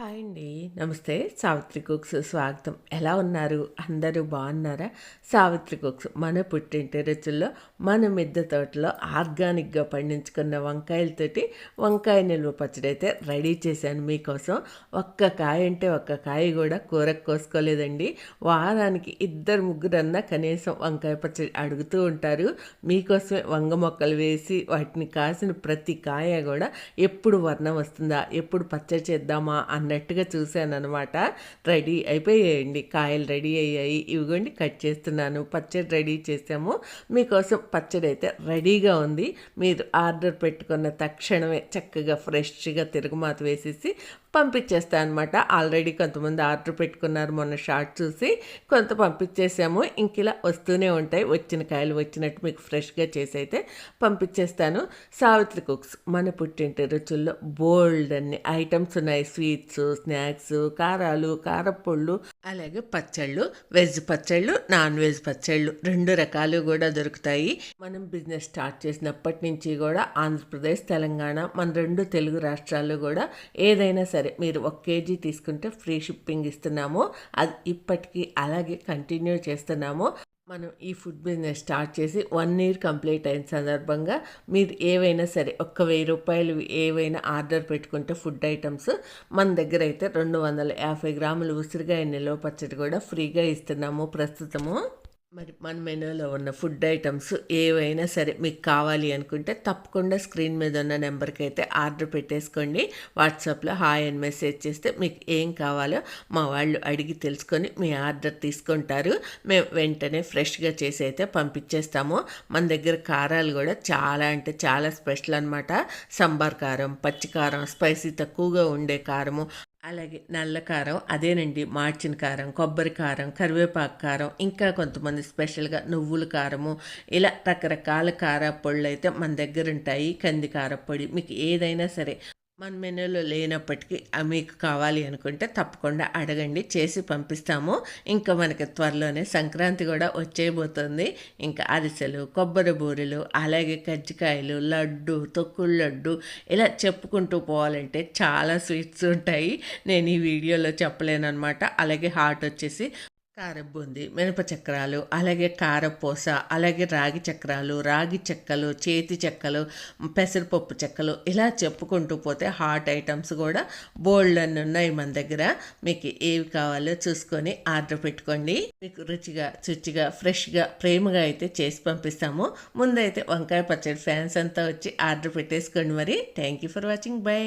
Hi అండి. నమస్తే. Savitri cooks స్వాగతం. ఎలా ఉన్నారు? అందరూ బాగున్నారా? సావిత్రి కుక్స్ మన పుట్టింటి రుచుల్లో మన మిద్దె తోటలో ఆర్గానిక్గా పండించుకున్న వంకాయలతోటి వంకాయ నిల్వ పచ్చడి అయితే రెడీ చేశాను మీకోసం. ఒక్క కాయ అంటే ఒక్క కాయ కూడా కూరకు కోసుకోలేదండి. వారానికి ఇద్దరు ముగ్గురన్నా కనీసం వంకాయ పచ్చడి అడుగుతూ ఉంటారు. మీకోసమే వంగ మొక్కలు వేసి వాటిని కాసిన ప్రతి కాయ కూడా ఎప్పుడు వర్ణం వస్తుందా? ఎప్పుడు పచ్చడి చేద్దామా? అన్నట్టుగా చూశాను అనమాట రెడీ అయిపోయాయండి. కాయలు రెడీ అయ్యాయి. ఇవిగోండి కట్ చేస్తున్నాను. పచ్చడి రెడీ చేసాము మీకోసం పచ్చడి అయితే రెడీగా ఉంది. మీరు ఆర్డర్ పెట్టుకున్న తక్షణమే చక్కగా ఫ్రెష్గా తిరుగుమాత వేసేసి పంపించేస్తా అనమాట ఆల్రెడీ కొంతమంది ఆర్డర్ పెట్టుకున్నారు. మొన్న షార్ట్ చూసి కొంత పంపించేసాము. ఇంక ఇలా వస్తూనే ఉంటాయి. వచ్చిన కాయలు వచ్చినట్టు మీకు ఫ్రెష్గా చేసి అయితే పంపించేస్తాను. సావిత్రి కుక్స్ మన పుట్టింటి రుచుల్లో బోల్డ్ అన్ని ఐటమ్స్ ఉన్నాయి. స్వీట్స్ స్నాక్స్ కారాలు కారపళ్ళు అలాగే పచ్చళ్ళు వెజ్ పచ్చళ్ళు నాన్ వెజ్ పచ్చళ్ళు రెండు రకాలు కూడా దొరుకుతాయి. మనం బిజినెస్ స్టార్ట్ చేసినప్పటి నుంచి కూడా ఆంధ్రప్రదేశ్ తెలంగాణ మన రెండు తెలుగు రాష్ట్రాల్లో కూడా ఏదైనా సరే మీరు ఒక కేజీ తీసుకుంటే ఫ్రీ షిప్పింగ్ ఇస్తున్నాము. అది ఇప్పటికీ అలాగే కంటిన్యూ చేస్తున్నాము. మనం ఈ ఫుడ్ బిజినెస్ స్టార్ట్ చేసి వన్ ఇయర్ కంప్లీట్ అయిన సందర్భంగా మీరు ఏవైనా సరే ఒక్క వెయ్యి రూపాయలు ఏవైనా ఆర్డర్ పెట్టుకుంటే ఫుడ్ ఐటమ్స్ మన దగ్గర అయితే రెండు వందల యాభై గ్రాములు ఉసిరిగాయ నిలవ పచ్చడి కూడా ఫ్రీగా ఇస్తున్నాము ప్రస్తుతము. మరి మన మెనూలో ఉన్న ఫుడ్ ఐటమ్స్ ఏవైనా సరే మీకు కావాలి అనుకుంటే తప్పకుండా స్క్రీన్ మీద ఉన్న నెంబర్కి అయితే ఆర్డర్ పెట్టేసుకోండి. వాట్సాప్లో హాయ్ అని మెసేజ్ చేస్తే మీకు ఏం కావాలో మా వాళ్ళు అడిగి తెలుసుకొని మీ ఆర్డర్ తీసుకుంటారు. మేము వెంటనే ఫ్రెష్గా చేసి అయితే పంపించేస్తాము. మన దగ్గర కారాలు కూడా చాలా అంటే చాలా స్పెషల్ అనమాట సంబార్ కారం పచ్చి కారం స్పైసీ తక్కువగా ఉండే కారము. అలాగే నల్ల కారం అదేనండి మార్చిన కారం కొబ్బరి కారం కరివేపాకు కారం ఇంకా కొంతమంది స్పెషల్గా నువ్వుల కారము ఇలా రకరకాల కార అయితే మన దగ్గర ఉంటాయి కంది కారపొడి మీకు ఏదైనా సరే. మన మెనూలో లేనప్పటికీ మీకు కావాలి అనుకుంటే తప్పకుండా అడగండి చేసి పంపిస్తాము. ఇంకా మనకి త్వరలోనే సంక్రాంతి కూడా వచ్చేయబోతుంది. ఇంకా అరిసెలు కొబ్బరి బూరెలు అలాగే కజ్జికాయలు లడ్డు తొక్కుడు లడ్డు ఇలా చెప్పుకుంటూ పోవాలంటే చాలా స్వీట్స్ ఉంటాయి. నేను ఈ వీడియోలో చెప్పలేను అనమాట అలాగే హాట్ వచ్చేసి కారబుంది మినప చక్రాలు అలాగే కారపూస అలాగే రాగి చక్రాలు రాగి చెక్కలు చేతి చెక్కలు పెసరపప్పు చెక్కలు ఇలా చెప్పుకుంటూ పోతే హాట్ ఐటమ్స్ కూడా బోల్డ్ అని ఉన్నాయి మన దగ్గర. మీకు ఏవి కావాలో చూసుకొని ఆర్డర్ పెట్టుకోండి. మీకు రుచిగా చుచిగా ఫ్రెష్గా ప్రేమగా అయితే చేసి పంపిస్తాము. ముందైతే వంకాయ పచ్చడి ఫ్యాన్స్ అంతా వచ్చి ఆర్డర్ పెట్టేసుకోండి మరి. Thank you for watching bye